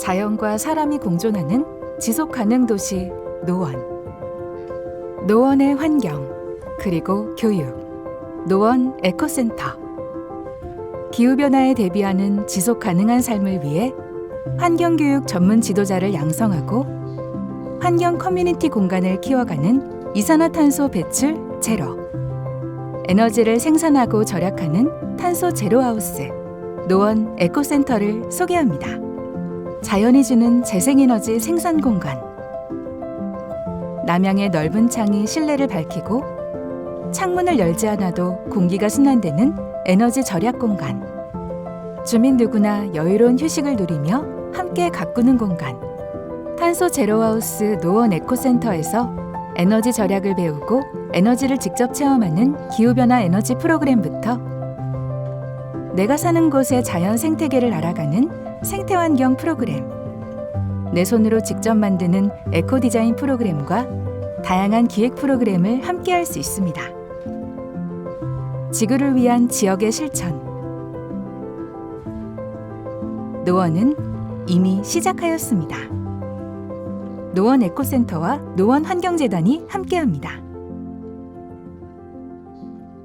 자연과 사람이 공존하는 지속 가능 도시 노원. 노원의 환경, 그리고 교육. 노원 에코센터. 기후 변화에 대비하는 지속 가능한 삶을 위해 환경 교육 전문 지도자를 양성하고 환경 커뮤니티 공간을 키워가는 이산화탄소 배출 제로. 에너지를 생산하고 절약하는 탄소 제로 하우스 노원 에코센터를 소개합니다. 자연이 주는 재생에너지 생산 공간. 남양의 넓은 창이 실내를 밝히고 창문을 열지 않아도 공기가 순환되는 에너지 절약 공간. 주민 누구나 여유로운 휴식을 누리며 함께 가꾸는 공간. 탄소 제로하우스 노원 에코센터에서 에너지 절약을 배우고 에너지를 직접 체험하는 기후변화 에너지 프로그램부터 내가 사는 곳의 자연 생태계를 알아가는 생태환경 프로그램, 내 손으로 직접 만드는 에코 디자인 프로그램과 다양한 기획 프로그램을 함께 할 수 있습니다. 지구를 위한 지역의 실천. 노원은 이미 시작하였습니다. 노원 에코센터와 노원 환경재단이 함께합니다.